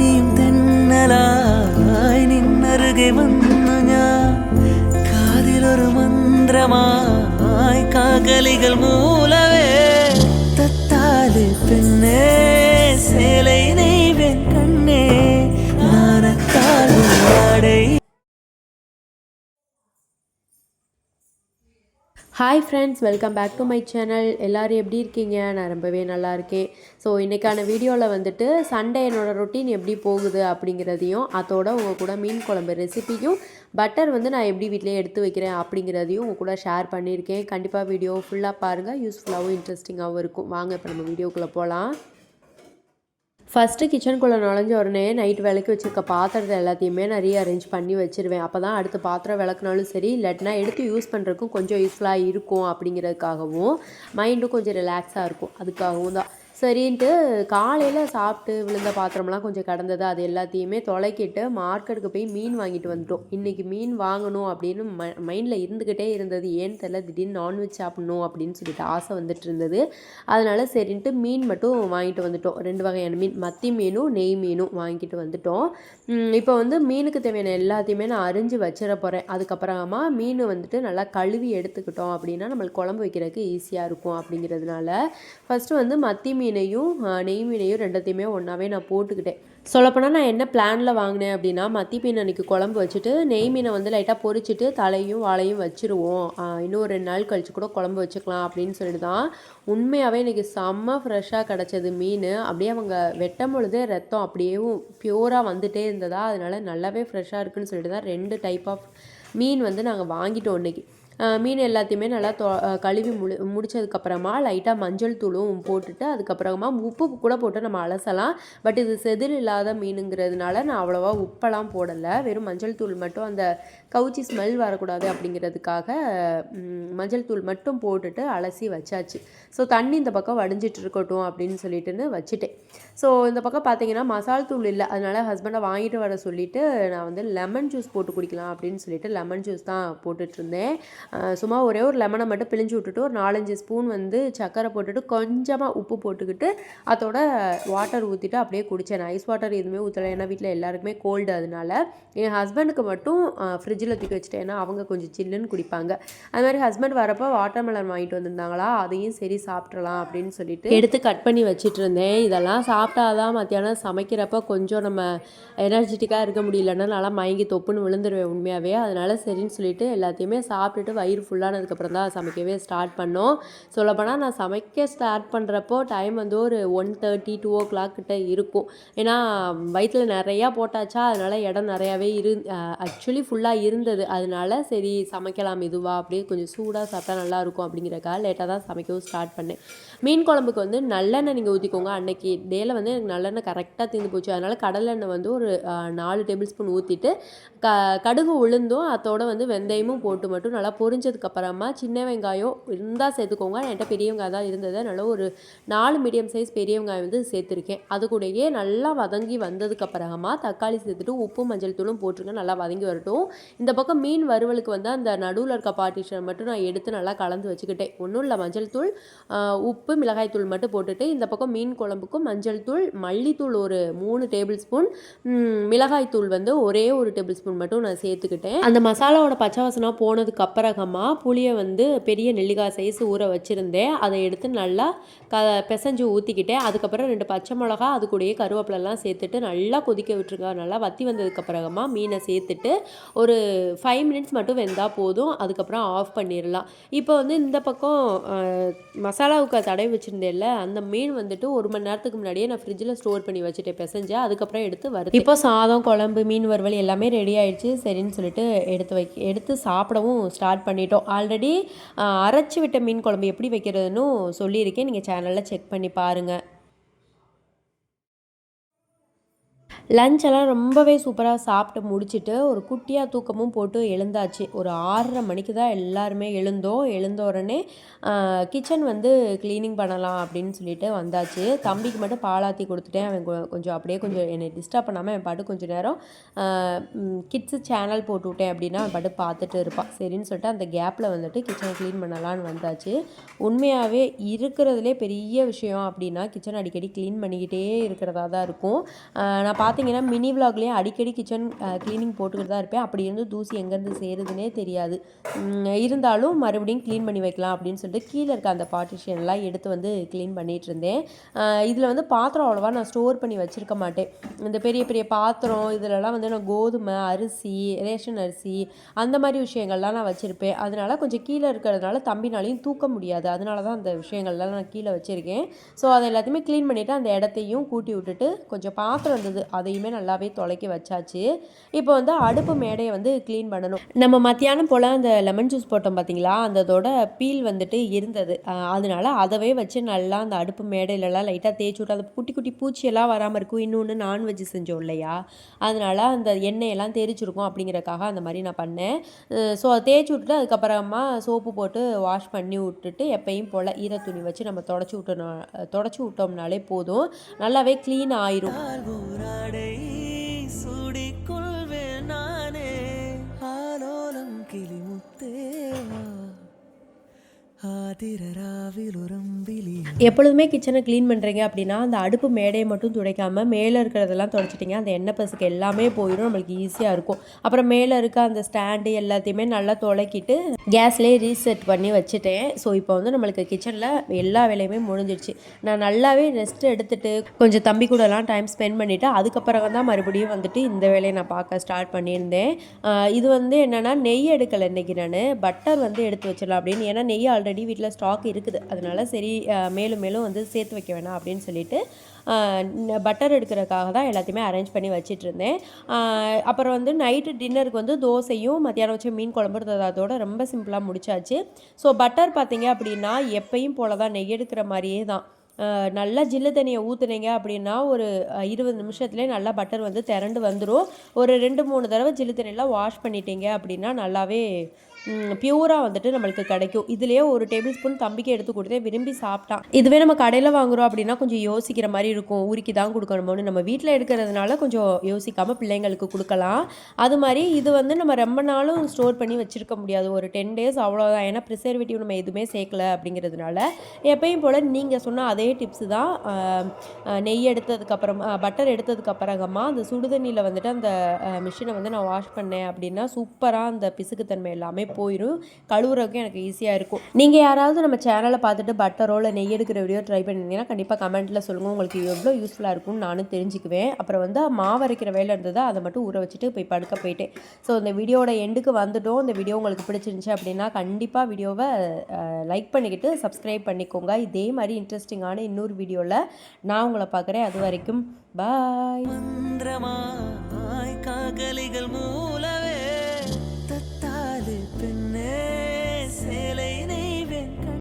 ഇനിയും തെന്നലായി നിന്നരുകെ വന്നു ഞാൻ. കാതിലൊരു മന്ത്രമായി കാകലികൾ മൂലവേ hi friends welcome back to my channel எல்லோரும் எப்படி இருக்கீங்க? நான் ரொம்பவே நல்லா இருக்கேன். ஸோ இன்றைக்கான வீடியோவில் வந்துட்டு சண்டே என்னோடய ரொட்டீன் எப்படி போகுது அப்படிங்கிறதையும் அதோட உங்கள் கூட மீன் குழம்பு ரெசிபியும் பட்டர் வந்து நான் எப்படி வீட்டிலே எடுத்து வைக்கிறேன் அப்படிங்கிறதையும் உங்கள் கூட ஷேர் பண்ணியிருக்கேன். கண்டிப்பாக வீடியோ ஃபுல்லாக பாருங்கள் யூஸ்ஃபுல்லாகவும் இன்ட்ரெஸ்டிங்காகவும் இருக்கும். வாங்க இப்போ நம்ம வீடியோக்குள்ளே போகலாம் ஃபஸ்ட்டு கிச்சனுக்குள்ளே நுழைஞ்ச உடனே நைட் விளக்கி வச்சுருக்க பாத்திரத்தை எல்லாத்தையுமே நான் ரீஅரேஞ்ச் பண்ணி வச்சுருவேன். அப்போ தான் அடுத்த பாத்திரம் விளக்குனாலும் சரி இல்லாட்டினா எடுத்து யூஸ் பண்ணுறதுக்கும் கொஞ்சம் யூஸ்ஃபுல்லாக இருக்கும் அப்படிங்கிறதுக்காகவும் மைண்டும் கொஞ்சம் ரிலாக்ஸாக இருக்கும். அதுக்காகவும் தான். சரின்ட்டு காலையில் சாப்பிட்டு விழுந்த பாத்திரம்லாம் கொஞ்சம் கடந்தது. அது எல்லாத்தையுமே தொலைக்கிட்டு மார்க்கெட்டுக்கு போய் மீன் வாங்கிட்டு வந்துட்டோம். இன்றைக்கி மீன் வாங்கணும் அப்படின்னு ம மைண்டில் இருந்துக்கிட்டே இருந்தது. ஏன்னு தெரில திடீர்னு நான்வெஜ் சாப்பிட்ணும் அப்படின்னு சொல்லிட்டு ஆசை வந்துட்டு இருந்தது. அதனால் சரின்ட்டு மீன் மட்டும் வாங்கிட்டு வந்துட்டோம். ரெண்டு வகையான மீன் மத்தி மீனும் நெய் மீனும் வாங்கிட்டு வந்துட்டோம். இப்போ வந்து மீனுக்கு தேவையான எல்லாத்தையுமே நான் அரிஞ்சு வச்சிட போகிறேன் அதுக்கப்புறமா மீன் வந்துட்டு நல்லா கழுவி எடுத்துக்கிட்டோம் அப்படின்னா நம்மளுக்கு குழம்பு வைக்கிறதுக்கு ஈஸியாக இருக்கும் அப்படிங்கிறதுனால ஃபஸ்ட்டு வந்து மத்தி மீன் மீனையும் நெய் மீனையும் ரெண்டத்தையுமே ஒன்றாவே நான் போட்டுக்கிட்டேன். சொல்லப்போனால் நான் என்ன பிளானில் வாங்கினேன் அப்படின்னா மத்தி மீன் அன்றைக்கி குழம்பு வச்சுட்டு நெய் மீனை வந்து லைட்டாக பொறிச்சிட்டு தலையும் வாழையும் வச்சுருவோம். இன்னும் ரெண்டு நாள் கழித்து கூட குழம்பு வச்சுக்கலாம் அப்படின்னு சொல்லிட்டு தான். உண்மையாகவே இன்றைக்கி செம்ம ஃப்ரெஷ்ஷாக கிடச்சது மீன். அப்படியே அவங்க வெட்டும் பொழுதே ரத்தம் அப்படியேவும் பியூராக வந்துகிட்டே இருந்ததா அதனால் நல்லாவே ஃப்ரெஷ்ஷாக இருக்குன்னு சொல்லிட்டு தான் ரெண்டு டைப் ஆஃப் மீன் வந்து நாங்கள் வாங்கிட்டோம் இன்றைக்கி மீன் எல்லாத்தையுமே நல்லா தொ கழுவி முடி முடித்ததுக்கப்புறமா லைட்டாக மஞ்சள் தூளும் போட்டுட்டு அதுக்கப்புறமா உப்பு கூட போட்டு நம்ம அலசலாம். பட் இது செதில் இல்லாத மீனுங்கிறதுனால நான் அவ்வளோவா உப்பெல்லாம் போடலை. வெறும் மஞ்சள் தூள் மட்டும் அந்த கவுச்சி ஸ்மெல் வரக்கூடாது அப்படிங்கிறதுக்காக மஞ்சள் தூள் மட்டும் போட்டுட்டு அலசி வச்சாச்சு. ஸோ தண்ணி இந்த பக்கம் வடிஞ்சிட்டு இருக்கட்டும் அப்படின்னு சொல்லிட்டுன்னு வச்சுட்டேன். ஸோ இந்த பக்கம் பார்த்தீங்கன்னா மசால் தூள் இல்லை. அதனால் ஹஸ்பண்டை வாங்கிட்டு வர சொல்லிவிட்டு நான் வந்து லெமன் ஜூஸ் போட்டு குடிக்கலாம் அப்படின்னு சொல்லிட்டு லெமன் ஜூஸ் தான் போட்டுட்ருந்தேன் சும்மா ஒரே ஒரு லெமனை மட்டும் பிழிஞ்சு விட்டுட்டு ஒரு நாலஞ்சு ஸ்பூன் வந்து சர்க்கரை போட்டுட்டு கொஞ்சமாக உப்பு போட்டுக்கிட்டு அதோட வாட்டர் ஊற்றிட்டு அப்படியே குடித்தேன் ஐஸ் வாட்டர் எதுவுமே ஊற்றலை ஏன்னா வீட்டில் எல்லாருக்குமே கோல்டு அதனால. என் ஹஸ்பண்டுக்கு மட்டும் ஃப்ரிட்ஜில் தூக்கி வச்சுட்டேன். ஏன்னா அவங்க கொஞ்சம் சில்லுன்னு குடிப்பாங்க. அது மாதிரி ஹஸ்பண்ட் வரப்போ வாட்டர் மெலன் வாங்கிட்டு வந்திருந்தாங்களா? அதையும் சரி சாப்பிட்றலாம் அப்படின்னு சொல்லிட்டு எடுத்து கட் பண்ணி வச்சுட்டு இருந்தேன் இதெல்லாம் சாப்பிட்டாதான் மத்தியானம் சமைக்கிறப்ப கொஞ்சம் நம்ம எனர்ஜெட்டிக்காக இருக்க முடியலன்னா நல்லா மயங்கி தொப்புன்னு விழுந்துருவேன் உண்மையாகவே அதனால் சரின்னு சொல்லிட்டு எல்லாத்தையுமே சாப்பிட்டுட்டு வயிறு ஃபுல்லானதுக்கப்புறம் தான் சமைக்கவே ஸ்டார்ட் பண்ணோம். சொல்லப்போனால் நான் சமைக்க ஸ்டார்ட் பண்ணுறப்போ டைம் வந்து ஒரு one thirty two o'clock கிட்ட இருக்கும். ஏன்னா வயிற்றில் நிறையா போட்டாச்சா அதனால் இடம் நிறையாவே இரு ஆக்சுவலி ஃபுல்லாக இருந்தது. அதனால சரி சமைக்கலாம் இதுவா அப்படியே கொஞ்சம் சூடாக சாப்பிட்டா நல்லாயிருக்கும் அப்படிங்கிறக்கா லேட்டாக தான் சமைக்கவும் ஸ்டார்ட் பண்ணேன். மீன் குழம்புக்கு வந்து நல்லெண்ணெய் நீங்கள் ஊற்றிக்கோங்க அன்னைக்கு டேயில் வந்து எனக்கு நல்லெண்ணெய் கரெக்டாக தீர்ந்து போச்சு. அதனால் கடலெண்ணெய் வந்து ஒரு நாலு டேபிள் ஸ்பூன் ஊற்றிட்டு க கடுகு உளுந்தும் அதோட வந்து வெந்தயமும் போட்டு மட்டும் நல்லா பொரிஞ்சதுக்கப்புறமா சின்ன வெங்காயம் இருந்தால் சேர்த்துக்கோங்க. என்கிட்ட பெரிய வெங்காயம் தான் இருந்தது. நல்லா ஒரு நாலு மீடியம் சைஸ் பெரிய வெங்காயம் வந்து சேர்த்துருக்கேன். அது கூடயே நல்லா வதங்கி வந்ததுக்கப்புறமா தக்காளி சேர்த்துட்டு உப்பு மஞ்சள் தூளும் போட்டுருங்க. நல்லா வதங்கி வரட்டும். இந்த பக்கம் மீன் வறுவலுக்கு வந்து அந்த நடுவில் இருக்க பார்ட்டிஷனை மட்டும் நான் எடுத்து நல்லா கலந்து வச்சுக்கிட்டேன். ஒன்றும் இல்லை. மஞ்சள் தூள் உப்பு மிளகாய் தூள் மட்டும் போட்டுட்டு இந்த பக்கம் மீன் குழம்புக்கும் மஞ்சள் தூள் மல்லித்தூள் ஒரு மூணு டேபிள் ஸ்பூன் மிளகாய் தூள் வந்து ஒரே ஒரு டேபிள் ஸ்பூன் மட்டும் நான் சேர்த்துக்கிட்டேன். அந்த மசாலாவோட பச்சை வாசனம் போனதுக்கு அப்புறம் புளியை வந்து பெரிய நெல்லிக்காய் சைஸ் ஊற வச்சுருந்தேன். அதை எடுத்து நல்லா க பிசைஞ்சு ஊற்றிக்கிட்டேன் அதுக்கப்புறம் ரெண்டு பச்சை மிளகா அது கூடயே கருவேப்பிலெல்லாம் சேர்த்துட்டு நல்லா கொதிக்க விட்டுருங்க. நல்லா வத்தி வந்ததுக்கப்புறமா மீனை சேர்த்துட்டு ஒரு ஃபைவ் மினிட்ஸ் மட்டும் வெந்தால் போதும். அதுக்கப்புறம் ஆஃப் பண்ணிடலாம் இப்போ வந்து இந்த பக்கம் மசாலாவுக்கு தடவி வச்சுருந்தேன்ல அந்த மீன் வந்துட்டு ஒரு மணி நேரத்துக்கு முன்னாடியே நான் ஃப்ரிட்ஜில் ஸ்டோர் பண்ணி வச்சுட்டேன் பிசைஞ்சு அதுக்கப்புறம் எடுத்து வருது இப்போ சாதம் குழம்பு மீன் வறுவல் எல்லாமே ரெடி ஆயிடுச்சு. சரின்னு சொல்லிட்டு எடுத்து வைக்க எடுத்து சாப்பிடவும் ஸ்டார்ட் பண்ணிட்டோம். ஆல்ரெடி அரைச்சி விட்ட மீன் குழம்பு எப்படி வைக்கிறதுன்னு சொல்லியிருக்கேன். நீங்கள் சேனலில் செக் பண்ணி பாருங்கள் லஞ்ச் எல்லாம் ரொம்பவே சூப்பராக சாப்பிட்டு முடிச்சுட்டு ஒரு குட்டியாக தூக்கமும் போட்டு எழுந்தாச்சு. ஒரு ஆறரை மணிக்கு தான் எல்லாருமே எழுந்தோம். எழுந்த உடனே கிச்சன் வந்து க்ளீனிங் பண்ணலாம் அப்படின்னு சொல்லிட்டு வந்தாச்சு. தம்பிக்கு மட்டும் பாலாத்தி கொடுத்துட்டேன். அவன் கொஞ்சம் அப்படியே கொஞ்சம் என்னை டிஸ்டர்ப் பண்ணாமல் அவன் பாட்டு கொஞ்சம் நேரம் கிட்ஸு சேனல் போட்டு விட்டேன் அப்படின்னா அவன் பாட்டு பார்த்துட்டு இருப்பான். சரின்னு சொல்லிட்டு அந்த கேப்பில் வந்துட்டு கிச்சனை க்ளீன் பண்ணலான்னு வந்தாச்சு. உண்மையாகவே இருக்கிறதுலே பெரிய விஷயம் அப்படின்னா கிச்சன் அடிக்கடி க்ளீன் பண்ணிக்கிட்டே இருக்கிறதா தான் இருக்கும். நான் பார்த்து பார்த்தீங்கன்னா மினி விலாக்லேயே அடிக்கடி கிச்சன் க்ளீனிங் போட்டுக்கிட்டு தான் இருப்பேன். அப்படி இருந்து தூசி எங்கேருந்து சேருதுன்னே தெரியாது. இருந்தாலும் மறுபடியும் க்ளீன் பண்ணி வைக்கலாம் அப்படின்னு சொல்லிட்டு கீழே இருக்க அந்த பார்ட்டிஷன்லாம் எடுத்து வந்து க்ளீன் பண்ணிகிட்டு இருந்தேன். இதில் வந்து பாத்திரம் அவ்வளோவா நான் ஸ்டோர் பண்ணி வச்சுருக்க மாட்டேன். இந்த பெரிய பெரிய பாத்திரம் இதிலலாம் வந்து நான் கோதுமை அரிசி ரேஷன் அரிசி அந்த மாதிரி விஷயங்கள்லாம் நான் வச்சுருப்பேன். அதனால கொஞ்சம் கீழே இருக்கிறதுனால தம்பினாலையும் தூக்க முடியாது. அதனால தான் அந்த விஷயங்கள்லாம் நான் கீழே வச்சுருக்கேன். ஸோ அதை எல்லாத்தையுமே க்ளீன் பண்ணிவிட்டு அந்த இடத்தையும் கூட்டி விட்டுட்டு கொஞ்சம் பாத்திரம் இருந்தது. அதையுமே நல்லாவே தொலைக்கி வச்சாச்சு. இப்போ வந்து அடுப்பு மேடையை வந்து க்ளீன் பண்ணணும். நம்ம மத்தியானம் போல் அந்த லெமன் ஜூஸ் போட்டோம் பார்த்தீங்களா அந்த அதோட பீல் வந்துட்டு இருந்தது. அதனால அதவே வச்சு நல்லா அந்த அடுப்பு மேடையிலலாம் லைட்டாக தேய்ச்சி விட்டு அந்த குட்டி குட்டி பூச்சியெல்லாம் வராமல் இருக்கும். இன்னொன்று நான்வெஜ் செஞ்சோம் இல்லையா? அதனால அந்த எண்ணெயெல்லாம் தெரிச்சிருக்கும் அப்படிங்கிறக்காக அந்த மாதிரி நான் பண்ணேன். ஸோ அதை தேய்ச்சி விட்டுட்டு அதுக்கப்புறமா சோப்பு போட்டு வாஷ் பண்ணி விட்டுட்டு எப்பயும் போல் ஈர துணி வச்சு நம்ம தொடச்சி விட்டோம் தொடச்சி விட்டோம்னாலே போதும். நல்லாவே க்ளீன் ஆயிரும். படை எப்பொழுதுமே கிச்சனை க்ளீன் பண்ணுறீங்க அப்படின்னா அந்த அடுப்பு மேடையை மட்டும் துடைக்காமல் மேலே இருக்கிறதெல்லாம் துடைச்சிட்டிங்க அந்த எண்ணெய் பசுக்கு எல்லாமே போயிடும் நம்மளுக்கு ஈஸியாக இருக்கும். அப்புறம் மேலே இருக்க அந்த ஸ்டாண்டு எல்லாத்தையுமே நல்லா துளைக்கிட்டு கேஸ்லேயே ரீசெட் பண்ணி வச்சுட்டேன். ஸோ இப்போ வந்து நம்மளுக்கு கிச்சனில் எல்லா வேலையுமே முடிஞ்சிடுச்சு நான் நல்லாவே ரெஸ்ட் எடுத்துகிட்டு கொஞ்சம் தம்பி கூடலாம் டைம் ஸ்பெண்ட் பண்ணிவிட்டு அதுக்கப்புறம் தான் மறுபடியும் வந்துட்டு இந்த வேலையை நான் பார்க்க ஸ்டார்ட் பண்ணியிருந்தேன். இது வந்து என்னென்னா நெய் எடுக்கலை இன்னைக்கு நான். பட்டர் வந்து எடுத்து வச்சிடலாம் அப்படின்னு. ஏன்னா நெய் ஆல்ரெடி வீட்டில் ஸ்டாக் இருக்குது. அதனால் சரி மேலும் மேலும் வந்து சேர்த்து வைக்க வேணாம் அப்படின்னு சொல்லிட்டு பட்டர் எடுக்கிறதுக்காக தான் எல்லாத்தையுமே அரேஞ்ச் பண்ணி வச்சிட்டு இருந்தேன் அப்புறம் வந்து நைட்டு டின்னருக்கு வந்து தோசையும் மத்தியானம் வச்ச மீன் குழம்பு இருந்ததோட அதோட ரொம்ப சிம்பிளாக முடிச்சாச்சு. ஸோ பட்டர் பார்த்தீங்க அப்படின்னா எப்பயும் போல தான் நெய் எடுக்கிற மாதிரியே தான். நல்லா ஜில்லு தண்ணியை ஊற்றுனீங்க அப்படின்னா ஒரு இருபது நிமிஷத்துலேயே நல்லா பட்டர் வந்து திரண்டு வந்துடும் ஒரு ரெண்டு மூணு தடவை ஜில்லு தண்ணியெலாம் வாஷ் பண்ணிட்டீங்க அப்படின்னா நல்லாவே பியூராக வந்துட்டு நம்மளுக்கு கிடைக்கும். இதுலேயே ஒரு டேபிள் ஸ்பூன் தம்பிக்கு எடுத்து கொடுத்தே விரும்பி சாப்பிட்டான் இதுவே நம்ம கடையில் வாங்குறோம் அப்படின்னா கொஞ்சம் யோசிக்கிற மாதிரி இருக்கும். ஊருக்கு தான் கொடுக்கணுமோன்னு நம்ம வீட்டில் எடுக்கிறதுனால கொஞ்சம் யோசிக்காமல் பிள்ளைங்களுக்கு கொடுக்கலாம். அது மாதிரி இது வந்து நம்ம ரொம்ப நாளும் ஸ்டோர் பண்ணி வச்சுருக்க முடியாது. ஒரு டென் டேஸ் அவ்வளோதான் ஏன்னா ப்ரிசர்வேட்டிவ் நம்ம எதுவுமே சேர்க்கல அப்படிங்கிறதுனால. எப்பயும் போல் நீங்கள் சொன்ன அதே டிப்ஸு தான் நெய் எடுத்ததுக்கப்புறம் பட்டர் எடுத்ததுக்கப்புறமா அந்த சுடுதண்ணியில் வந்துட்டு அந்த மிஷினை வந்து நான் வாஷ் பண்ணேன் அப்படின்னா சூப்பராக அந்த பிசுக்குத்தன்மை எல்லாமே போயிடும் கழுவுறதுக்கும் எனக்கு ஈஸியாக இருக்கும். நீங்கள் யாராவது நம்ம சேனலை பார்த்துட்டு பட்டரோ இல்லை நெய் எடுக்கிற வீடியோ ட்ரை பண்ணியிருந்தீங்கன்னா கண்டிப்பாக கமெண்ட்டில் சொல்லுங்கள் உங்களுக்கு எவ்வளோ யூஸ்ஃபுல்லாக இருக்கும்னு நானும் தெரிஞ்சுக்குவேன். அப்புறம் வந்து மாவு அரைக்கிற வேலை இருந்ததோ அதை மட்டும் ஊற வச்சுட்டு போய் படுக்க போயிட்டேன். ஸோ இந்த வீடியோட எண்டுக்கு வந்துட்டோம். இந்த வீடியோ உங்களுக்கு பிடிச்சிருந்துச்சு அப்படின்னா கண்டிப்பாக வீடியோவை லைக் பண்ணிக்கிட்டு சப்ஸ்கிரைப் பண்ணிக்கோங்க. இதே மாதிரி இன்ட்ரெஸ்டிங்கான இன்னொரு வீடியோவில் நான் உங்களை பார்க்குறேன். அது வரைக்கும் பாய் மந்திரமாய் காகலிகள் மூ